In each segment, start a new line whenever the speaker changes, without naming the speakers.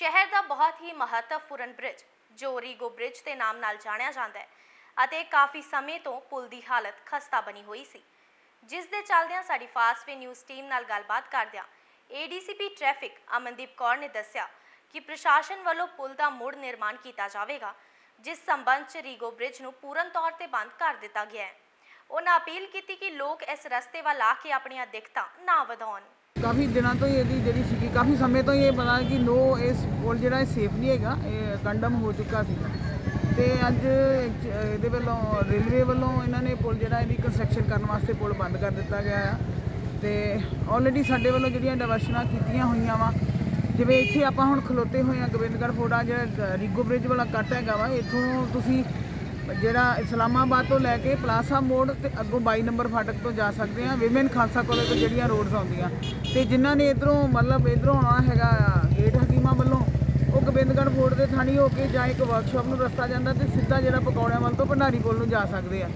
ਸ਼ਹਿਰ ਦਾ ਬਹੁਤ ਹੀ ਮਹੱਤਵਪੂਰਨ ਬ੍ਰਿਜ ਜੋ ਰੀਗੋ ਬ੍ਰਿਜ ਦੇ ਨਾਮ ਨਾਲ ਜਾਣਿਆ ਜਾਂਦਾ ਹੈ ਅਤੇ ਕਾਫੀ ਸਮੇਂ ਤੋਂ ਪੁਲ ਦੀ ਹਾਲਤ ਖਸਤਾ ਬਣੀ ਹੋਈ ਸੀ। ਜਿਸ ਦੇ ਚੱਲਦਿਆਂ ਸਾਡੀ ਫਾਸਟਵੇ ਨਿਊਜ਼ ਟੀਮ ਨਾਲ ਗੱਲਬਾਤ ਕਰਦਿਆਂ ਏਡੀਸੀਪੀ ਟ੍ਰੈਫਿਕ ਅਮਨਦੀਪ ਕੌਰ ਨੇ ਦੱਸਿਆ ਕਿ ਪ੍ਰਸ਼ਾਸਨ ਵੱਲੋਂ ਪੁਲ ਦਾ ਮੁੜ ਨਿਰਮਾਣ ਕੀਤਾ ਜਾਵੇਗਾ, ਜਿਸ ਸੰਬੰਧ 'ਚ ਰੀਗੋ ਬ੍ਰਿਜ ਨੂੰ ਪੂਰਨ ਤੌਰ ਤੇ ਬੰਦ ਕਰ ਦਿੱਤਾ ਗਿਆ ਹੈ। ਉਹਨਾਂ ਅਪੀਲ ਕੀਤੀ ਕਿ ਲੋਕ ਇਸ ਰਸਤੇ ਵੱਲ ਆ ਕੇ ਆਪਣੀਆਂ ਦਿੱਕਤਾਂ ਨਾ ਵਧਾਉਣ।
ਕਾਫੀ ਦਿਨਾਂ ਤੋਂ ਹੀ ਇਹਦੀ ਜਿਹੜੀ ਸੀਗੀ, ਕਾਫੀ ਸਮੇਂ ਤੋਂ ਹੀ ਇਹ ਪਤਾ ਕਿ ਨੋ ਇਸ ਪੁਲ ਜਿਹੜਾ ਇਹ ਸੇਫ ਨਹੀਂ ਹੈਗਾ, ਇਹ ਕੰਡਮ ਹੋ ਚੁੱਕਾ ਸੀਗਾ। ਤੇ ਅੱਜ ਇਹਦੇ ਵੱਲੋਂ ਰੇਲਵੇ ਵੱਲੋਂ ਇਹਨਾਂ ਨੇ ਪੁਲ ਜਿਹੜਾ ਇਹਦੀ ਕੰਸਟਰਕਸ਼ਨ ਕਰਨ ਵਾਸਤੇ ਪੁਲ ਬੰਦ ਕਰ ਦਿੱਤਾ ਗਿਆ ਆ। ਤੇ ਆਲਰੇਡੀ ਸਾਡੇ ਵੱਲੋਂ ਜਿਹੜੀਆਂ ਡਿਵਰਸ਼ਨਾਂ ਕੀਤੀਆਂ ਹੋਈਆਂ ਵਾ, ਜਿਵੇਂ ਇੱਥੇ ਆਪਾਂ ਹੁਣ ਖਲੋਤੇ ਹੋਏ ਆ, ਗੋਬਿੰਦਗੜ੍ਹ ਫੋੜਾ ਜਿਹੜਾ ਰੀਗੋ ਬ੍ਰਿਜ ਵਾਲਾ ਕੱਟ ਹੈਗਾ ਵਾ, ਇੱਥੋਂ ਤੁਸੀਂ ਜਿਹੜਾ ਇਸਲਾਮਾਬਾਦ ਤੋਂ ਲੈ ਕੇ ਪਲਾਸਾ ਮੋੜ ਤੇ ਅੱਗੋਂ 22 ਨੰਬਰ ਫਾਟਕ ਤੋਂ ਜਾ ਸਕਦੇ ਆ ਵਿਮਨ ਖਾਲਸਾ ਕਾਲਜ ਤੋਂ ਜਿਹੜੀਆਂ ਰੋਡਸ ਆਉਂਦੀਆਂ। ਤੇ ਜਿਨ੍ਹਾਂ ਨੇ ਇਧਰੋਂ ਮਤਲਬ ਇਧਰੋਂ ਆਉਣਾ ਹੈਗਾ ਗੇਟ ਹਕੀਮਾ ਵੱਲੋਂ, ਉਹ ਗੋਬਿੰਦਗੜ੍ਹ ਫੋਰਟ ਦੇ ਥਾਣੀ ਹੋ ਕੇ ਜਾਂ ਇੱਕ ਵਰਕਸ਼ਾਪ ਨੂੰ ਰਸਤਾ ਜਾਂਦਾ ਤੇ ਸਿੱਧਾ ਜਿਹੜਾ ਪਕੌੜਿਆਂ ਵੱਲ ਤੋਂ ਭੰਡਾਰੀ ਪੁਲ ਨੂੰ ਜਾ ਸਕਦੇ ਆ।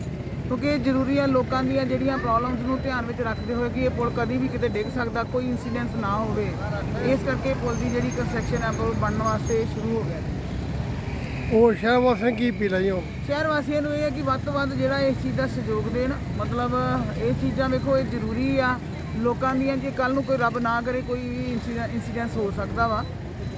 ਕਿਉਂਕਿ ਇਹ ਜ਼ਰੂਰੀ ਆ ਲੋਕਾਂ ਦੀਆਂ ਜਿਹੜੀਆਂ ਪ੍ਰੋਬਲਮਸ ਨੂੰ ਧਿਆਨ ਵਿੱਚ ਰੱਖਦੇ ਹੋਏ ਕਿ ਇਹ ਪੁਲ ਕਦੀ ਵੀ ਕਿਤੇ ਡਿੱਗ ਸਕਦਾ, ਕੋਈ ਇਨਸੀਡੈਂਟ ਨਾ ਹੋਵੇ। ਇਸ ਕਰਕੇ ਪੁਲ ਦੀ ਜਿਹੜੀ ਕੰਸਟਰਕਸ਼ਨ ਹੈ ਪੁਲ ਬਣਨ ਵਾਸਤੇ ਸ਼ੁਰੂ ਹੋ ਗਿਆ।
ਉਹ ਸ਼ਹਿਰ ਵਾਸੀਆਂ ਨੂੰ ਕੀ ਅਪੀਲ ਹੈ ਜੀ ਹੁਣ
ਸ਼ਹਿਰ ਵਾਸੀਆਂ ਨੂੰ ਇਹ ਹੈ ਕਿ ਵੱਧ ਤੋਂ ਵੱਧ ਜਿਹੜਾ ਇਸ ਚੀਜ਼ ਦਾ ਸਹਿਯੋਗ ਦੇਣ। ਮਤਲਬ ਇਹ ਚੀਜ਼ਾਂ ਵੇਖੋ ਇਹ ਜ਼ਰੂਰੀ ਆ। ਲੋਕਾਂ ਦੀਆਂ ਜੇ ਕੱਲ ਨੂੰ ਕੋਈ ਰੱਬ ਨਾ ਕਰੇ ਕੋਈ ਵੀ ਇਨਸੀਡੈਂਸ ਹੋ ਸਕਦਾ ਵਾ।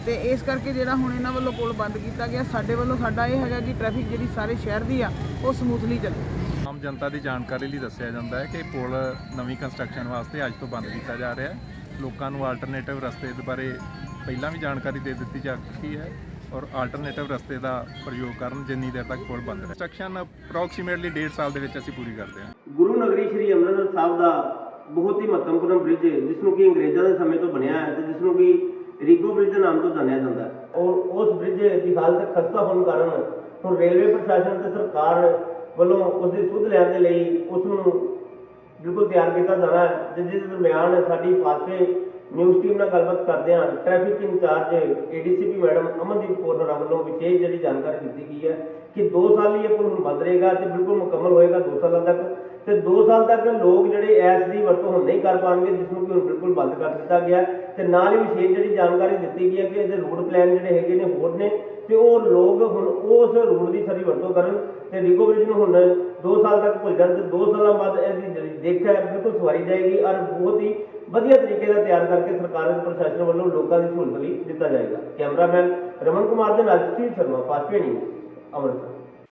ਤੇ ਇਸ ਕਰਕੇ ਜਿਹੜਾ ਹੁਣ ਇਹਨਾਂ ਵੱਲੋਂ ਪੁਲ ਬੰਦ ਕੀਤਾ ਗਿਆ ਸਾਡੇ ਵੱਲੋਂ ਸਾਡਾ ਇਹ ਹੈਗਾ ਕਿ ਟ੍ਰੈਫਿਕ ਜਿਹੜੀ ਸਾਰੇ ਸ਼ਹਿਰ ਦੀ ਆ ਉਹ ਸਮੂਥਲੀ ਚੱਲੇ।
ਆਮ ਜਨਤਾ ਦੀ ਜਾਣਕਾਰੀ ਲਈ ਦੱਸਿਆ ਜਾਂਦਾ ਹੈ ਕਿ ਪੁਲ ਨਵੀਂ ਕੰਸਟਰਕਸ਼ਨ ਵਾਸਤੇ ਅੱਜ ਤੋਂ ਬੰਦ ਕੀਤਾ ਜਾ ਰਿਹਾ ਹੈ। ਲੋਕਾਂ ਨੂੰ ਆਲਟਰਨੇਟਿਵ ਰਸਤੇ ਦੇ ਬਾਰੇ ਪਹਿਲਾਂ ਵੀ ਜਾਣਕਾਰੀ ਦੇ ਦਿੱਤੀ ਜਾ ਚੁੱਕੀ ਹੈ। ਔਰ ਆਲਟਰਨੇਟਿਵ ਰਸਤੇ ਦਾ ਪ੍ਰਯੋਗ ਕਰਨ ਜਿੰਨੀ ਦੇਰ ਤੱਕ ਪੁਲ ਬੰਦ ਰਹੇ। ਕੰਸਟਰਕਸ਼ਨ ਅਪਰੋਕਸੀਮੇਟਲੀ 1.5 ਸਾਲ ਦੇ ਵਿੱਚ ਅਸੀਂ ਪੂਰੀ ਕਰਦੇ ਹਾਂ।
ਗੁਰੂ ਨਗਰੀ ਸ੍ਰੀ ਅੰਮ੍ਰਿਤਸਰ ਸਾਹਿਬ ਦਾ ਬਹੁਤ ਹੀ ਮਹੱਤਵਪੂਰਨ ਬ੍ਰਿਜ ਹੈ ਜਿਸ ਨੂੰ ਕਿ ਅੰਗਰੇਜ਼ਾਂ ਦੇ ਸਮੇਂ ਤੋਂ ਬਣਿਆ ਹੈ ਤੇ ਜਿਸ ਨੂੰ ਕਿ ਰੀਗੋ ਬ੍ਰਿਜ ਦੇ ਨਾਮ ਤੋਂ ਜਾਣਿਆ ਜਾਂਦਾ ਹੈ। ਔਰ ਉਸ ਬ੍ਰਿਜ ਦੀ ਹਾਲਤ ਖਸਤਾ ਹੋਣ ਕਾਰਨ ਹੁਣ ਰੇਲਵੇ ਪ੍ਰਸ਼ਾਸਨ ਤੇ ਸਰਕਾਰ ਵੱਲੋਂ ਉਸ ਦੀ ਸੁਧ ਲੈਣ ਦੇ ਲਈ ਉਸ ਨੂੰ ਬਿਲਕੁਲ ਤਿਆਰ ਕੀਤਾ ਜਾਣਾ ਹੈ, ਜਿਸ ਦੇ ਦਰਮਿਆਨ ਸਾਡੀ ਫਾਸਟਵੇ ਨਿਊਜ਼ ਟੀਮ ਨਾਲ ਗੱਲਬਾਤ ਕਰਦੇ ਹਾਂ। Traffic incharge ADCP madam Amandeep Kaur ਹੋਰਾਂ ਵੱਲੋਂ ਵਿਸ਼ੇਸ਼ ਜਿਹੜੀ ਜਾਣਕਾਰੀ ਦਿੱਤੀ ਗਈ ਹੈ ਕਿ 2 ਸਾਲ ਲਈ ਇਹ ਪੁਲ ਹੁਣ ਬੰਦ ਰਹੇਗਾ ਤੇ ਬਿਲਕੁਲ ਮੁਕੰਮਲ ਹੋਏਗਾ 2 ਸਾਲਾਂ ਤੱਕ। ਤੇ 2 ਸਾਲ ਤੱਕ ਲੋਕ ਜਿਹੜੇ ਐਸ ਦੀ ਵਰਤੋਂ ਹੁਣ ਨਹੀਂ ਕਰ ਪਾਉਣਗੇ ਜਿਸ ਨੂੰ ਕਿ ਹੁਣ ਬਿਲਕੁਲ ਬੰਦ ਕਰ ਦਿੱਤਾ ਗਿਆ ਤੇ ਨਾਲ ਹੀ ਵਿਸ਼ੇਸ਼ ਜਿਹੜੀ ਜਾਣਕਾਰੀ ਦਿੱਤੀ ਗਈ ਹੈ ਕਿ ਇਹਦੇ ਰੂਟ ਪਲਾਨ ਜਿਹੜੇ ਹੈਗੇ ਨੇ ਹੋਰ ਨੇ ਤੇ ਉਹ ਲੋਕ ਹੁਣ ਉਸ ਰੂਟ ਦੀ ਸਾਰੀ ਵਰਤੋਂ ਕਰਨ ਤੇ ਰੀਗੋ ਬ੍ਰਿਜ ਨੂੰ ਹੁਣ 2 ਸਾਲ ਤੱਕ ਭੁੱਲ ਜਾਣ ਤੇ 2 ਸਾਲਾਂ ਬਾਅਦ ਇਹਦੀ ਜਿਹੜੀ ਦੇਖ ਹੈ ਬਿਲਕੁਲ ਸਵਾਰੀ ਜਾਏਗੀ ਔਰ ਬਹੁਤ ਹੀ ਵਧੀਆ ਤਰੀਕੇ ਨਾਲ ਤਿਆਰ ਕਰਕੇ ਸਰਕਾਰ ਦੇ ਪ੍ਰਸ਼ਾਸਨ ਵੱਲੋਂ ਲੋਕਾਂ ਦੀ ਸਹੂਲਤ ਲਈ ਦਿੱਤਾ ਜਾਏਗਾ। ਕੈਮਰਾਮੈਨ ਰਮਨ ਕੁਮਾਰ ਦੇ ਨਾਲ Steve Sharma Fastway news Amritsar.